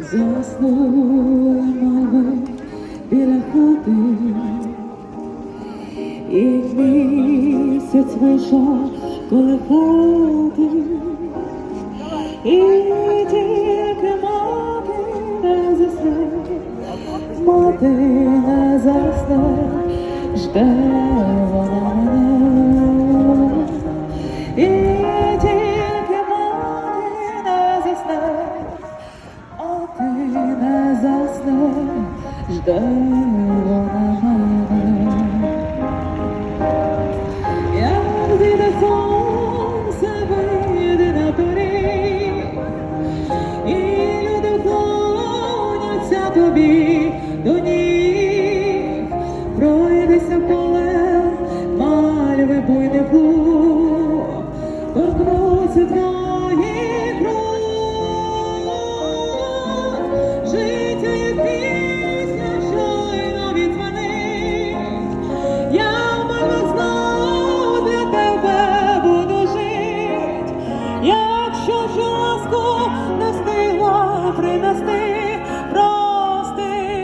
Заснули ми біля хати, і місяць вийшов колихати, і тільки мати не засне, мати не засне, жде вона мене. І тільки ждала Як зійде сонце, вийде на поріг, і люди клоняться тобі до ніг, пройдеся поле, мальви буйне плуг, торкнуться твої крові. якщо ж ласку не прости.